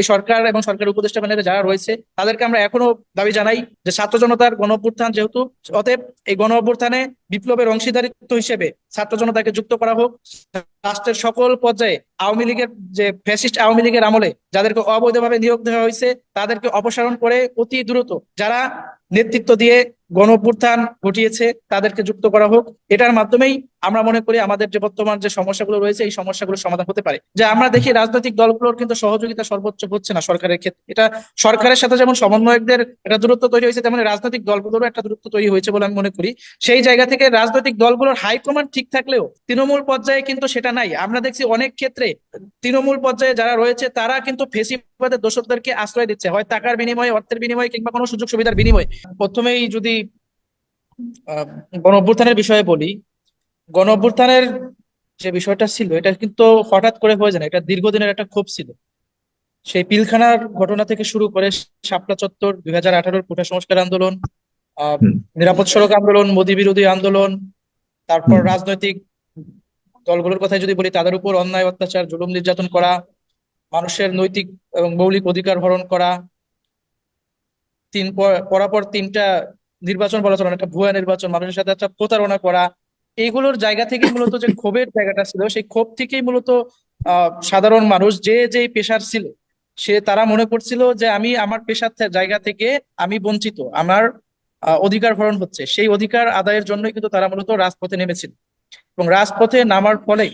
এই সরকার এবং সরকার উপদেষ্টা প্যানেলে যারা রয়েছে, তাদেরকে আমরা এখনও দাবি জানাই যে ছাত্র জনতার গণ অভ্যুত্থান যেহেতু, অতএব এই গণ অভ্যুত্থানে বিপ্লবের অংশীদারিত্ব হিসেবে ছাত্র জনতাকে যুক্ত করা হোক। রাষ্ট্রের সকল পর্যায়ে আওয়ামী লীগের যে ফ্যাসিস্ট আওয়ামী লীগের আমলে যাদেরকে অবৈধভাবে নিয়োগ দেওয়া হয়েছে, তাদেরকে অপসারণ করে অতি দ্রুত যারা নেতৃত্ব দিয়ে গণ অভ্যুত্থান ঘটিয়েছে, তাদেরকে যুক্ত করা হোক। এটার মাধ্যমেই আমরা মনে করি আমাদের যে বর্তমান যে সমস্যাগুলো রয়েছে, এই সমস্যাগুলো সমাধান হতে পারে। যে আমরা দেখি রাজনৈতিক দলগুলোর কিন্তু সহযোগিতা সর্বোচ্চ হচ্ছে না সরকারের ক্ষেত্রে। এটা সরকারের সাথে যেমন সমন্বয়কদের একটা দূরত্ব তৈরি হয়েছে, তেমন রাজনৈতিক দলগুলোরও একটা দূরত্ব তৈরি হয়েছে বলে আমি মনে করি। সেই জায়গা থেকে রাজনৈতিক দলগুলোর হাইকমান্ড ঠিক থাকলেও তৃণমূল পর্যায়ে কিন্তু সেটা নাই। আমরা দেখছি অনেক ক্ষেত্রে তৃণমূল পর্যায়ে যারা রয়েছে, তারা কিন্তু ফেসিবাদের দোষকদেরকে আশ্রয় দিচ্ছে। হয় টাকার বিনিময়ে, অর্থের বিনিময়ে, কিংবা কোনো সুযোগ সুবিধার বিনিময়ে। প্রথমেই যদি গণ অভ্যুত্থানের বিষয়ে বলি। গণ অভ্যুত্থানের যে বিষয়টা ছিল এটা কিন্তু হঠাৎ করে হয়ে যায় না। এটা দীর্ঘদিনের একটা ক্ষোভ ছিল। সেই পিলখানার ঘটনা থেকে শুরু করে শাপলা চত্বর দুই হাজার আঠারোর কোটা সংস্কার আন্দোলন নিরাপদ সড়ক আন্দোলন মোদী বিরোধী আন্দোলন তারপর রাজনৈতিক দলগুলোর কথা যদি বলি তাদের উপর অন্যায় অত্যাচার জুলুম নির্যাতন করা মানুষের নৈতিক এবং মৌলিক অধিকার হরণ করা তিন পর- পরাপর তিনটা নির্বাচন বলা চলে একটা ভুয়া নির্বাচন, মানুষের সাথে একটা প্রতারণা করা এইগুলোর জায়গা থেকে মূলত যে ক্ষোভের জায়গাটা ছিল, সেই ক্ষোভ থেকেই মূলত সাধারণ মানুষ যে যে পেশার ছিল, সে তারা মনে করছিল যে আমি আমার পেশার জায়গা থেকে আমি বঞ্চিত, আমার অধিকার হরণ হচ্ছে। সেই অধিকার আদায়ের জন্যই কিন্তু তারা মূলত রাজপথে নেমেছিল। এবং রাজপথে নামার ফলে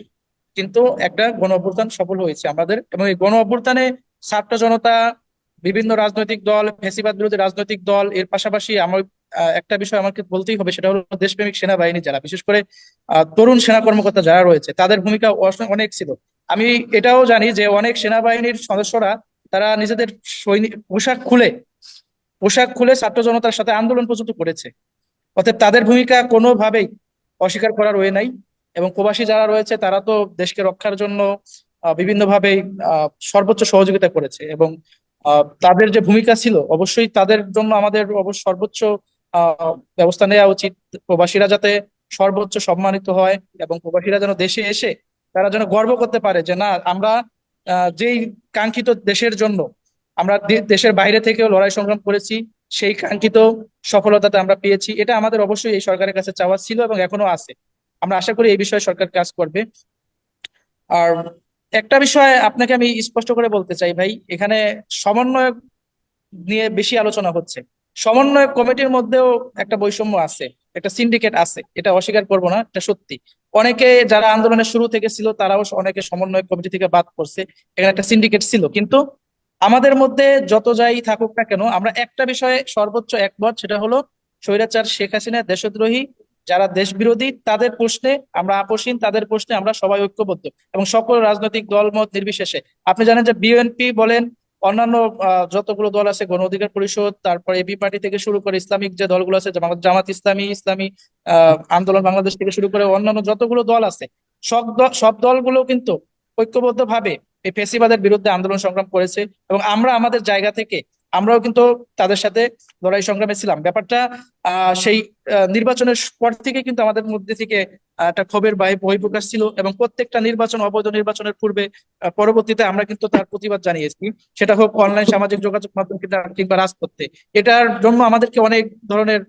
কিন্তু একটা গণ অভ্যুত্থান সফল হয়েছে আমাদের। এবং এই গণ অভ্যুত্থানে ছাত্র জনতা, বিভিন্ন রাজনৈতিক দল, ফ্যাসিবাদ বিরোধী রাজনৈতিক দল, এর পাশাপাশি আমার একটা বিষয় আমাকে বলতেই হবে সেটা হলো দেশপ্রেমিক সেনাবাহিনী যারা বিশেষ করে তরুণ সেনা কর্মকর্তা যারা রয়েছে তাদের ভূমিকা অনেক ছিল। আমি এটাও জানি যে অনেক সেনাবাহিনীর সদস্যরা তারা নিজেদের সৈনিক পোশাক খুলে পোশাক খুলে ছাত্র জনতার সাথে আন্দোলন পর্যন্ত করেছে। অতএব তাদের ভূমিকা কোনোভাবেই অস্বীকার করার ওয়ে নাই এবং প্রবাসী যারা রয়েছে তারা তো দেশকে রক্ষার জন্য আহ, সর্বোচ্চ সহযোগিতা করেছে এবং তাদের যে ভূমিকা ছিল অবশ্যই তাদের জন্য আমাদের অবশ্য সর্বোচ্চ ব্যবস্থা নেওয়া উচিত। প্রবাসীরা যাতে সর্বোচ্চ সম্মানিত হয় এবং প্রবাসীরা যেন দেশে এসে তারা যেন গর্ব করতে পারে যে, না, আমরা যেই কাঙ্ক্ষিত দেশের জন্য আমরা দেশের বাইরে থেকেও লড়াই সংগ্রাম করেছি, সেই কাঙ্ক্ষিত সফলতাটা আমরা পেয়েছি। এটা আমাদের অবশ্যই এই সরকারের কাছে চাওয়া ছিল এবং এখনও আছে। আমরা আশা করি এই বিষয়ে সরকার কাজ করবে। আর একটা বিষয়ে আপনাকে আমি স্পষ্ট করে বলতে চাই ভাই, এখানে সমন্বয়ক নিয়ে বেশি আলোচনা হচ্ছে। সমন্বয়ক কমিটির মধ্যেও একটা বৈষম্য আছে, একটা সিন্ডিকেট আছে, এটা অস্বীকার করব না, এটা সত্যি। অনেকে যারা আন্দোলনের শুরু থেকে ছিল, তারাও অনেকে সমন্বয় কমিটি থেকে বাদ করছে এখানে একটা সিন্ডিকেট ছিল। কিন্তু আমাদের মধ্যে যত যাই থাকুক না কেন, আমরা একটা বিষয়ে সর্বোচ্চ একমত, সেটা হলো স্বৈরাচার শেখ হাসিনা দেশদ্রোহী, যারা দেশ বিরোধী তাদের প্রশ্নে আমরা আপোষহীন, তাদের প্রশ্নে আমরা সবাই ঐক্যবদ্ধ এবং সকল রাজনৈতিক দলমত নির্বিশেষে। আপনি জানেন যে বিএনপি বলেন অন্যান্য যতগুলো দল আছে, গণ অধিকার পরিষদ, তারপর এবি পার্টি থেকে শুরু করে ইসলামিক যে দলগুলো আছে জামাত ইসলামী ইসলামী আন্দোলন বাংলাদেশ থেকে শুরু করে অন্যান্য যতগুলো দল আছে, সব সব দলগুলো কিন্তু ঐক্যবদ্ধ ভাবে এই ফেসিবাদের বিরুদ্ধে আন্দোলন সংগ্রাম করেছে এবং আমরা আমাদের জায়গা থেকে আমরাও কিন্তু তাদের সাথে লড়াই সংগ্রামে ছিলাম। ব্যাপারটা সেই নির্বাচনের পর থেকে কিন্তু আমাদের মধ্যে থেকে একটা ক্ষোভের বাহি, বহিঃপ্রকাশ ছিল এবং প্রত্যেকটা নির্বাচন, অবৈধ নির্বাচনের পূর্বে পরবর্তীতে আমরা কিন্তু তার প্রতিবাদ জানিয়েছি। সেটা হোক অনলাইন সামাজিক যোগাযোগ মাধ্যম কিংবা- রাজপথে। এটার জন্য আমাদেরকে অনেক ধরনের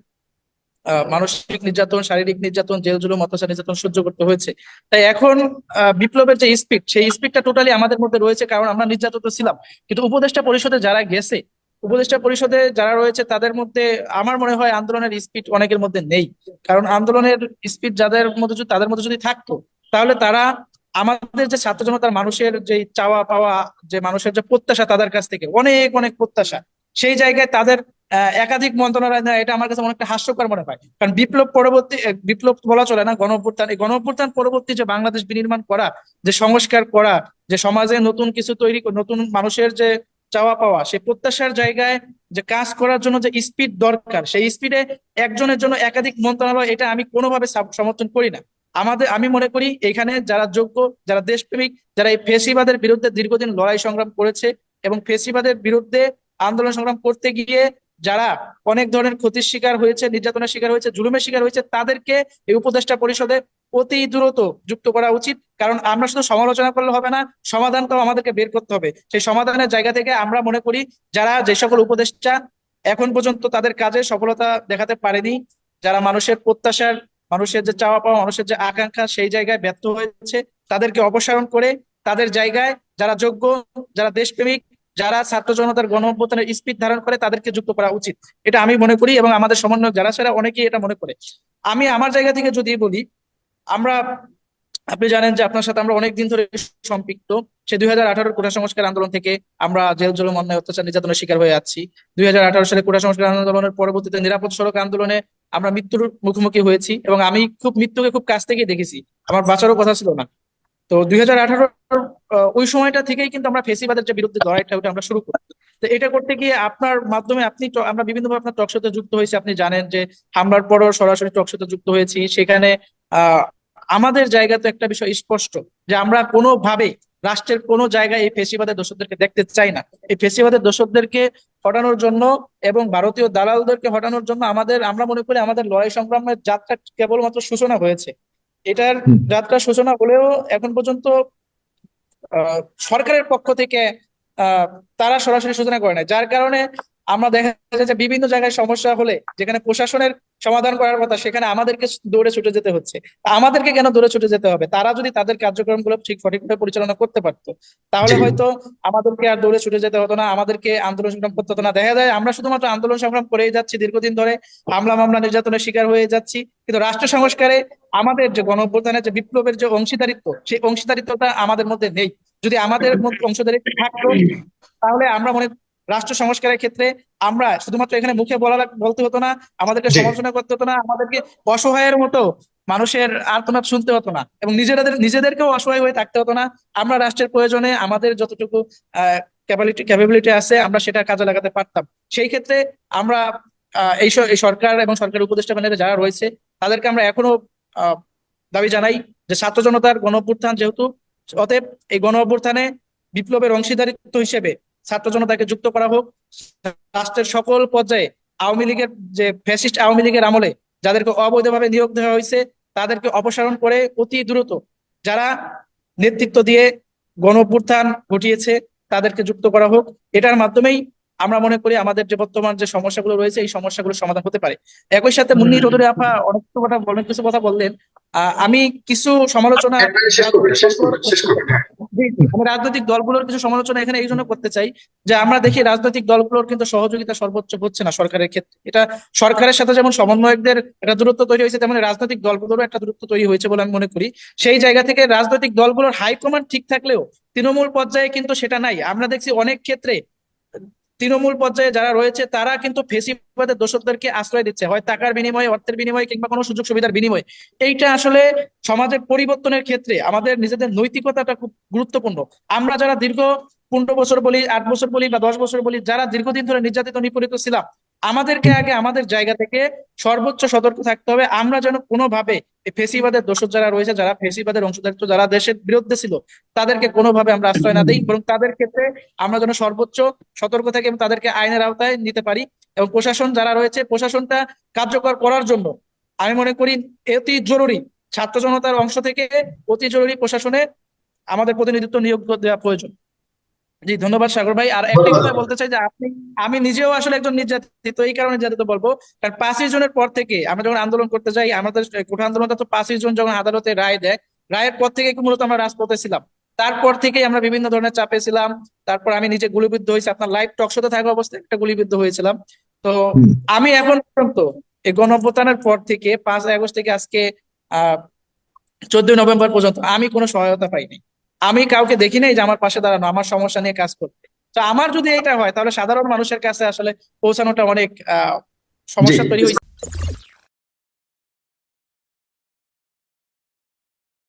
মানসিক নির্যাতন, শারীরিক নির্যাতন, জেল জুলুম, অত্যাচার, নির্যাতন সহ্য করতে হয়েছে। তাই এখন বিপ্লবের যে স্পিড সেই স্পিডটা টোটালি আমাদের মধ্যে রয়েছে কারণ আমরা নির্যাতিত ছিলাম। কিন্তু উপদেষ্টা পরিষদে যারা গেছে উপদেষ্টা পরিষদে যারা রয়েছে, তাদের মধ্যে আমার মনে হয় আন্দোলনের স্পিড অনেকের মধ্যে নেই। কারণ আন্দোলনের স্পিড যাদের মধ্যে তাদের মধ্যে যদি থাকতো, তাহলে তারা আমাদের যে ছাত্র জনতার মানুষের যে চাওয়া পাওয়া, যে মানুষের যে প্রত্যাশা তাদের কাছ থেকে, অনেক অনেক প্রত্যাশা। সেই জায়গায় তাদের একাধিক মন্ত্রণালয় এটা আমার কাছে অনেকটা হাস্যকর মনে হয়। কারণ বিপ্লব পরবর্তী বিপ্লব বলা চলে না গণ এই গণ পরবর্তী যে বাংলাদেশ বিনির্মাণ করা, যে সংস্কার করা, যে সমাজে নতুন কিছু তৈরি, নতুন মানুষের যে চাওয়া পাওয়া, সেই প্রত্যাশার জায়গায় যে কাজ করার জন্য যে স্পিড দরকার, সেই স্পিডে একজনের জন্য একাধিক মন্ত্রণালয় এটা আমি কোনোভাবে সমর্থন করি না। আমাদের, আমি মনে করি এখানে যারা যোগ্য, যারা দেশপ্রেমিক, যারা এই ফেসিবাদের বিরুদ্ধে দীর্ঘদিন লড়াই সংগ্রাম করেছে এবং ফেসিবাদের বিরুদ্ধে আন্দোলন সংগ্রাম করতে গিয়ে যারা অনেক ধরনের ক্ষতির শিকার হয়েছে, নির্যাতনের শিকার হয়েছে, জুলুমের শিকার হয়েছে, তাদেরকে এই উপদেষ্টা পরিষদে অতি দ্রুত যুক্ত করা উচিত। কারণ আমরা শুধু সমালোচনা করলে হবে না, সমাধানটাও আমাদেরকে বের করতে হবে। সেই সমাধানের জায়গা থেকে আমরা মনে করি, যারা যে সকল উপদেষ্টা এখন পর্যন্ত তাদের কাজে সফলতা দেখাতে পারেনি, যারা মানুষের প্রত্যাশার, মানুষের যে চাওয়া পাওয়া, মানুষের যে আকাঙ্ক্ষা, সেই জায়গায় ব্যর্থ হয়েছে, তাদেরকে অপসারণ করে তাদের জায়গায় যারা যোগ্য, যারা দেশপ্রেমিক, যারা ছাত্র জনতার গণ অভ্যুত্থানের স্পিড ধারণ করে, তাদেরকে যুক্ত করা উচিত। এটা আমি মনে করি এবং আমাদের সমন্বয়ক যারা, সেরা অনেকেই এটা মনে করে। আমি আমার জায়গা থেকে যদি বলি আমরা, আপনি জানেন যে আপনার সাথে আমরা অনেকদিন ধরে সম্পৃক্ত। সে দুই হাজার আঠারোর কোটা সংস্কার আন্দোলন থেকে আমরা জেল জুলুম, অন্যায়, অত্যাচার, নির্যাতনের শিকার হয়ে যাচ্ছি। দুই হাজার আঠারো সালে কোটা সংস্কার আন্দোলনের পরবর্তীতে নিরাপদ সড়ক আন্দোলনে আমরা মৃত্যুর মুখোমুখি হয়েছি এবং আমি খুব, মৃত্যুকে খুব কাছ থেকে দেখেছি। আমার বাঁচারও কথা ছিল না। তো দুই হাজার আঠারো ওই সময়টা থেকেই কিন্তু আমরা ফেসিবাদের যে বিরুদ্ধে লড়াইটা ওটা আমরা শুরু করি। তো এটা করতে গিয়ে আপনার মাধ্যমে আপনি আমরা বিভিন্নভাবে আপনার টক শোতে যুক্ত হয়েছি। আপনি জানেন যে হামলার পরও সরাসরি টক শোতে যুক্ত হয়েছি। সেখানে, আহ আমাদের জায়গাতে একটা বিষয় স্পষ্ট যে আমরা কোনোভাবে রাষ্ট্রের কোনো জায়গায় এই ফেসিবাদের দোষরদেরকে দেখতে চাই না। এই ফেসিবাদের দোষরদেরকে হটানোর জন্য এবং ভারতীয় দালালদেরকে হটানোর জন্য আমাদের আমরা মনে করি আমাদের লড়াই সংগ্রামের যাত্রা কেবলমাত্র সূচনা হয়েছে। এটার। যাত্রা সূচনা হলেও এখন পর্যন্ত আহ, সরকারের পক্ষ থেকে আহ, তারা সরাসরি সূচনা করে না যার কারণে আমরা দেখা যায় যে বিভিন্ন জায়গায় সমস্যা হলে যেখানে প্রশাসনের সমাধান করার কথা সেখানে আমাদেরকে দৌড়ে ছুটে যেতে হচ্ছে। আমাদেরকে কেন দৌড়ে ছুটে যেতে হবে? তারা যদি তাদের কার্যক্রমগুলো ঠিক সঠিকভাবে পরিচালনা করতে পারতো তাহলে হয়তো আমাদেরকে আর দৌড়ে ছুটে যেতে হতো না আমাদেরকে আন্দোলন সংগ্রাম করতে হতো না। দেখা যায় আমরা শুধুমাত্র আন্দোলন সংগ্রাম করেই যাচ্ছি দীর্ঘদিন ধরে হামলা মামলা নির্যাতনের শিকার হয়ে যাচ্ছি। কিন্তু রাষ্ট্র সংস্কারে আমাদের যে গণ যে বিপ্লবের যে অংশীদারিত্ব সেই অংশীদারিত্বটা আমাদের মধ্যে নেই। যদি আমাদের মধ্যে অংশীদারিত্ব থাকতো তাহলে আমরা মনে রাষ্ট্র সংস্কারের ক্ষেত্রে আমরা শুধুমাত্র এখানে মুখে বলা বলতে হতো না আমাদেরকে সমালোচনা করতে হতো না আমাদেরকে অসহায়ের মতো মানুষের আর্তনাদ শুনতে হতো না এবং নিজেদের নিজেদেরকেও অসহায় হয়ে থাকতে হতো না। আমরা রাষ্ট্রের প্রয়োজনে আমাদের যতটুকু ক্যাপাবিলিটি ক্যাপাবিলিটি আছে আমরা সেটা কাজে লাগাতে পারতাম। সেই ক্ষেত্রে আমরা এই সরকার এবং সরকারের উপদেষ্টা প্যানেলে যারা রয়েছে তাদেরকে আমরা এখনও আহ, দাবি জানাই যে ছাত্র জনতার গণ অভ্যুত্থান যেহেতু অতএব এই গণ অভ্যুত্থানে বিপ্লবের অংশীদারিত্ব হিসেবে ছাত্র জনতাকে যুক্ত করা হোক, রাষ্ট্রের সকল পর্যায়ে আওয়ামী লীগের যে ফ্যাসিস্ট আওয়ামী লীগের আমলে যাদেরকে অবৈধভাবে নিয়োগ দেওয়া হয়েছে, তাদেরকে অপসারণ করে অতি দ্রুত যারা নেতৃত্ব দিয়ে গণ অভ্যুত্থান ঘটিয়েছে, তাদেরকে যুক্ত করা হোক। এটার মাধ্যমেই আমরা মনে করি আমাদের যে বর্তমান যে সমস্যাগুলো রয়েছে, এই সমস্যাগুলো সমাধান হতে পারে। একই সাথে মুন্নি চৌধুরী আপা, অনেক কথা অনেক কিছু কথা বললেন। আমি কিছু সমালোচনা। আমি রাজনৈতিক দলগুলোর কিছু সমালোচনা এখানে এই জন্য করতে চাই যে আমরা দেখি রাজনৈতিক দলগুলোর কিন্তু সহযোগিতা সর্বোচ্চ হচ্ছে না সরকারের ক্ষেত্রে। এটা সরকারের সাথে যেমন সমন্বয়কদের একটা দূরত্ব তৈরি হয়েছে তেমন রাজনৈতিক দলগুলোরও একটা দূরত্ব তৈরি হয়েছে বলে আমি মনে করি। সেই জায়গা থেকে রাজনৈতিক দলগুলোর হাইকমান্ড ঠিক থাকলেও তৃণমূল পর্যায়ে কিন্তু সেটা নাই। আমরা দেখছি অনেক ক্ষেত্রে তৃণমূল পর্যায়ে যারা রয়েছে, তারা কিন্তু ফেসিবাদের দোষকদেরকে আশ্রয় দিচ্ছে। হয় টাকার বিনিময়ে, অর্থের বিনিময়ে, কিংবা কোনো সুযোগ সুবিধার বিনিময়ে। এইটা আসলে সমাজের পরিবর্তনের ক্ষেত্রে আমাদের নিজেদের নৈতিকতাটা খুব গুরুত্বপূর্ণ। আমরা যারা দীর্ঘ পনেরো বছর বলি, আট বছর বলি, বা দশ বছর বলি, যারা দীর্ঘদিন ধরে নির্যাতিত, নিপীড়িত ছিলাম আমাদেরকে আগে আমাদের জায়গা থেকে সর্বোচ্চ সতর্ক থাকতে হবে। আমরা যেন কোনোভাবে ফেসিবাদের দোষক যারা রয়েছে, যারা ফেসিবাদের অংশদারিত্ব, যারা দেশের বিরুদ্ধে ছিল, তাদেরকে কোনোভাবে আমরা আশ্রয় না দিই বরং তাদের ক্ষেত্রে আমরা যেন সর্বোচ্চ সতর্ক থাকি এবং তাদেরকে আইনের আওতায় নিতে পারি এবং প্রশাসন যারা রয়েছে, প্রশাসনটা কার্যকর করার জন্য আমি মনে করি অতি জরুরি, ছাত্র জনতার অংশ থেকে অতি জরুরি প্রশাসনে আমাদের প্রতিনিধিত্ব নিয়োগ দেওয়া প্রয়োজন। জি ধন্যবাদ সাগর ভাই। আর একটা কথা বলতে চাই যে আপনি আমি নিজেও আসলে একজন নির্যাতিত এই কারণে নির্যাতিত বলব কারণ পাঁচই জনের পর থেকে আমরা যখন আন্দোলন করতে যাই আমাদের কোটা আন্দোলনটা তো পাঁচই জন যখন আদালতে রায় দেয় রায়ের পর থেকে মূলত আমরা রাজপথে ছিলাম। তারপর থেকেই আমরা বিভিন্ন ধরনের চাপে ছিলাম। তারপর আমি নিজে গুলিবিদ্ধ হয়েছি আপনার লাইভ টক শোতে থাকা অবস্থায় একটা গুলিবিদ্ধ হয়েছিলাম। তো আমি এখন পর্যন্ত এই গণঅভ্যুত্থানের পর থেকে পাঁচ আগস্ট থেকে আজকে আহ চোদ্দই নভেম্বর পর্যন্ত আমি কোনো সহায়তা পাইনি। আমি কাউকে দেখি নাই যে আমার পাশে দাঁড়ানো আমার সমস্যা নিয়ে কাজ করতে তো আমার যদি এটা হয় তাহলে সাধারণ মানুষের কাছে আসলে পৌঁছানোটা অনেক আহ সমস্যা তৈরি হয়েছে।